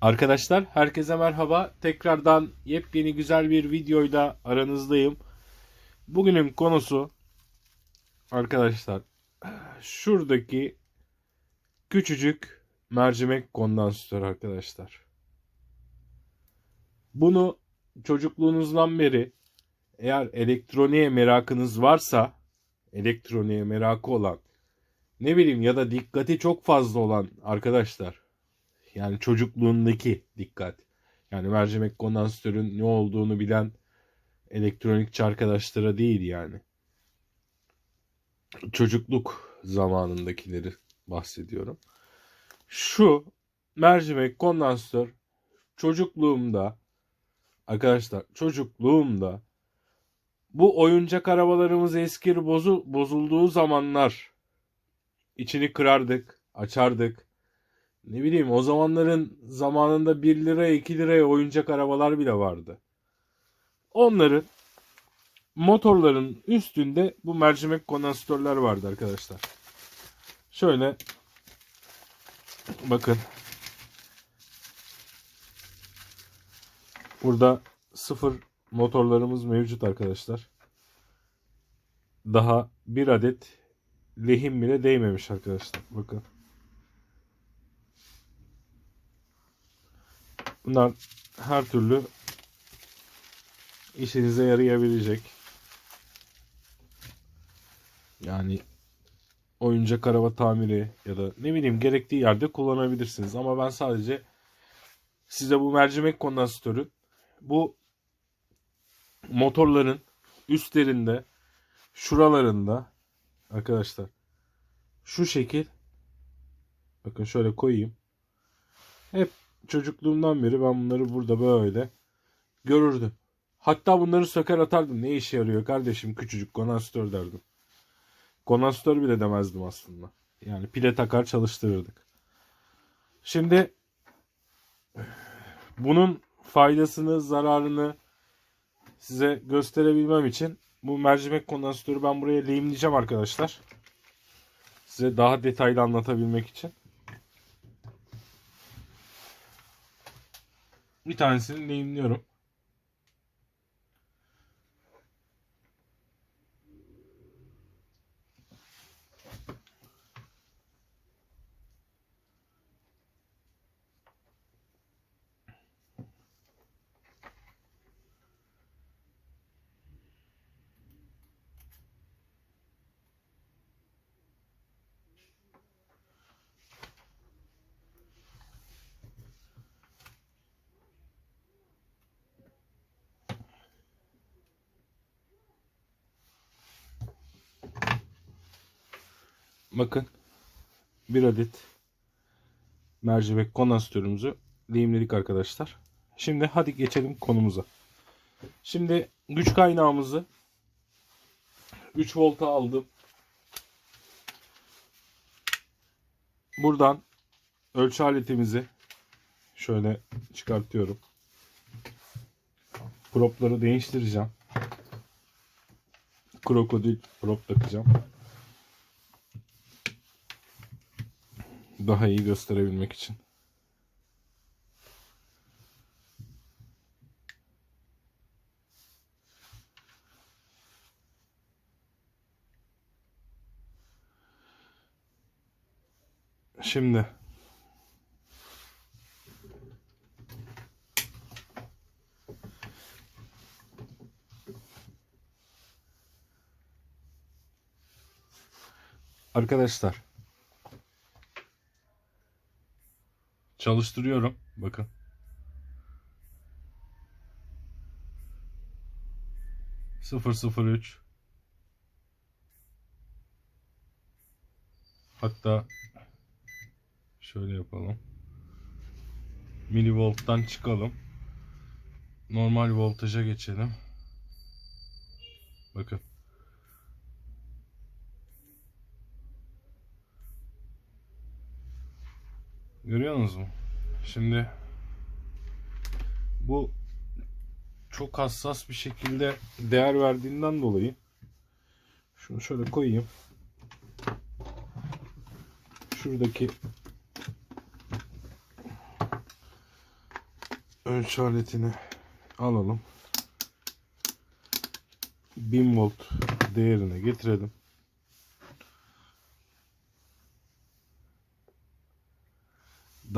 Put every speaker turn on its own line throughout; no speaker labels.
Arkadaşlar herkese merhaba. Tekrardan yepyeni güzel bir videoyla aranızdayım. Bugünün konusu arkadaşlar şuradaki küçücük mercimek kondansatör arkadaşlar. Bunu çocukluğunuzdan beri eğer elektroniğe merakınız varsa elektroniğe merakı olan ne bileyim ya da dikkati çok fazla olan arkadaşlar yani çocukluğundaki dikkat. Yani mercimek kondansatörün ne olduğunu bilen elektronikçi arkadaşlara değil yani. Çocukluk zamanındakileri bahsediyorum. Şu mercimek kondansatör çocukluğumda arkadaşlar çocukluğumda bu oyuncak arabalarımız eskir bozu, bozulduğu zamanlar içini kırardık, açardık ne bileyim o zamanların zamanında 1 liraya 2 liraya oyuncak arabalar bile vardı. Onların motorların üstünde bu mercimek kondansatörler vardı arkadaşlar. Şöyle bakın. Burada sıfır motorlarımız mevcut arkadaşlar. Daha bir adet lehim bile değmemiş arkadaşlar. Bakın. Bunlar her türlü işinize yarayabilecek. Yani oyuncak araba tamiri ya da ne bileyim gerektiği yerde kullanabilirsiniz. Ama ben sadece size bu mercimek kondansatörü bu motorların üstlerinde şuralarında arkadaşlar şu şekil bakın şöyle koyayım. Hep çocukluğumdan beri ben bunları burada böyle görürdüm. Hatta bunları söker atardım. Ne işe yarıyor kardeşim küçücük kondansatör derdim. Kondansatör bile demezdim aslında. Yani pile takar çalıştırırdık. Şimdi bunun faydasını, zararını size gösterebilmem için bu mercimek kondansatörü ben buraya lehimleyeceğim arkadaşlar. Size daha detaylı anlatabilmek için. Bir tanesini lehimliyorum. Bakın bir adet mercimek kondansatörümüzü lehimledik arkadaşlar. Şimdi hadi geçelim konumuza. Şimdi güç kaynağımızı 3 volta aldım. Buradan ölçü aletimizi şöyle çıkartıyorum. Propları değiştireceğim. Krokodil prop takacağım. Daha iyi gösterebilmek için. Şimdi Arkadaşlar Çalıştırıyorum. Bakın. Sıfır sıfır üç. Hatta şöyle yapalım. Milivolt'tan çıkalım. Normal voltaja geçelim. Bakın. Görüyorsunuz mu? Şimdi bu çok hassas bir şekilde değer verdiğinden dolayı şunu şöyle koyayım. Şuradaki ölçü aletini alalım. 1000 volt değerine getirelim.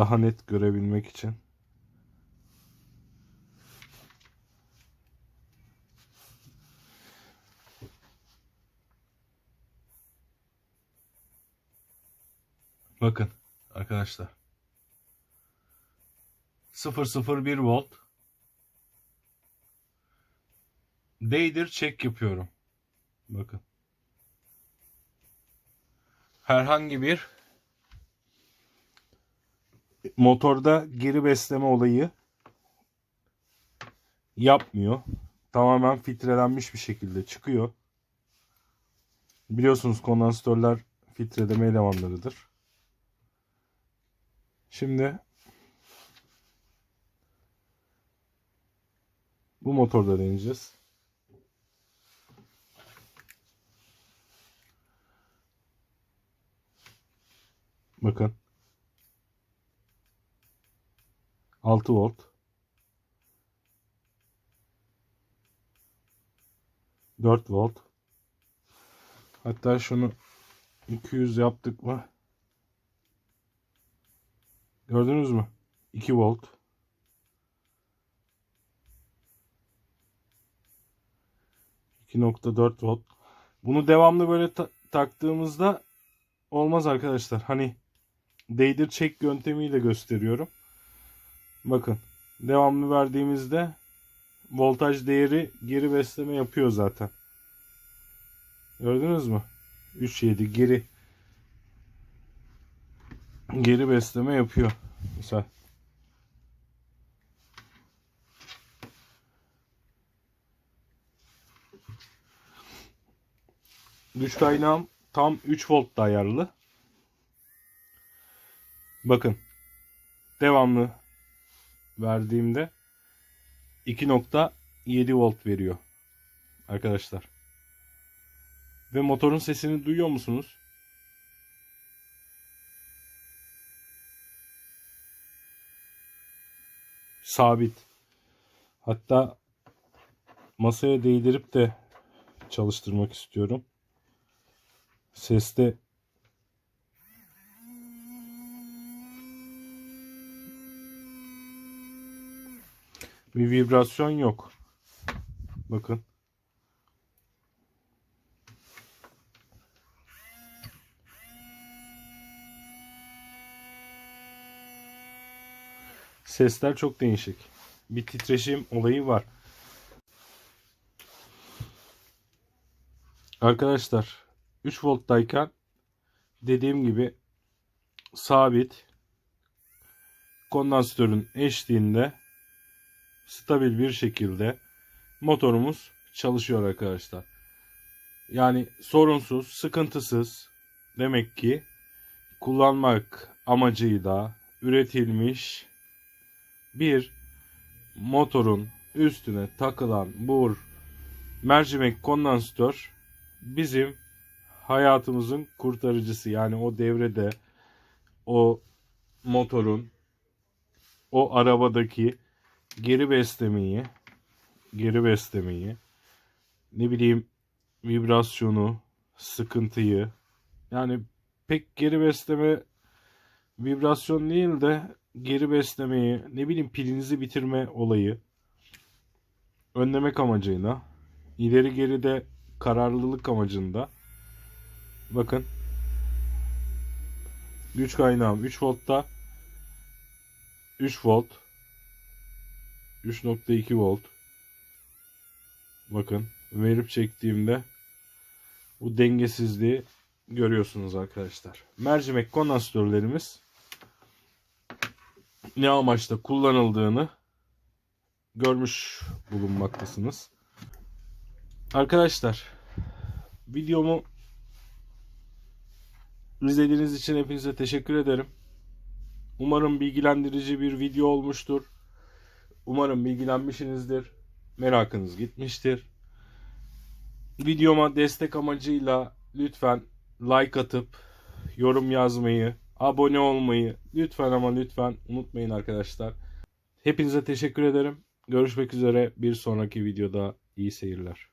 Daha net görebilmek için. Bakın arkadaşlar. 001 volt. Değdir çek yapıyorum. Bakın. Herhangi bir motorda geri besleme olayı yapmıyor. Tamamen filtrelenmiş bir şekilde çıkıyor. Biliyorsunuz kondansatörler filtreleme elemanlarıdır. Şimdi bu motorda deneyeceğiz. Bakın. 6 volt. 4 volt. Hatta şunu 200 yaptık mı? Gördünüz mü? 2 volt. .4 volt. Bunu devamlı böyle ta- taktığımızda olmaz arkadaşlar. Hani değdir çek yöntemiyle gösteriyorum. Bakın devamlı verdiğimizde voltaj değeri geri besleme yapıyor zaten. Gördünüz mü? 3.7 geri geri besleme yapıyor. Mesela güç kaynağım tam 3 voltta ayarlı. Bakın devamlı verdiğimde 2.7 volt veriyor arkadaşlar. Ve motorun sesini duyuyor musunuz? Sabit. Hatta masaya değdirip de çalıştırmak istiyorum. Seste bir vibrasyon yok. Bakın. Sesler çok değişik. Bir titreşim olayı var. Arkadaşlar 3 volttayken dediğim gibi sabit kondansatörün eşliğinde stabil bir şekilde motorumuz çalışıyor arkadaşlar. Yani sorunsuz, sıkıntısız demek ki kullanmak amacıyla üretilmiş bir motorun üstüne takılan bur mercimek kondansatör bizim hayatımızın kurtarıcısı. Yani o devrede o motorun o arabadaki geri beslemeyi geri beslemeyi ne bileyim vibrasyonu sıkıntıyı yani pek geri besleme vibrasyon değil de geri beslemeyi ne bileyim pilinizi bitirme olayı önlemek amacıyla ileri geride kararlılık amacında. Bakın. Güç kaynağım 3 voltta 3 volt 3.2 volt bakın verip çektiğimde bu dengesizliği görüyorsunuz arkadaşlar. Mercimek kondansatörlerimiz ne amaçla kullanıldığını görmüş bulunmaktasınız. Arkadaşlar videomu izlediğiniz için hepinize teşekkür ederim. Umarım bilgilendirici bir video olmuştur. Umarım bilgilenmişsinizdir. Merakınız gitmiştir. Videoma destek amacıyla lütfen like atıp yorum yazmayı, abone olmayı lütfen ama lütfen unutmayın arkadaşlar. Hepinize teşekkür ederim. Görüşmek üzere bir sonraki videoda iyi seyirler.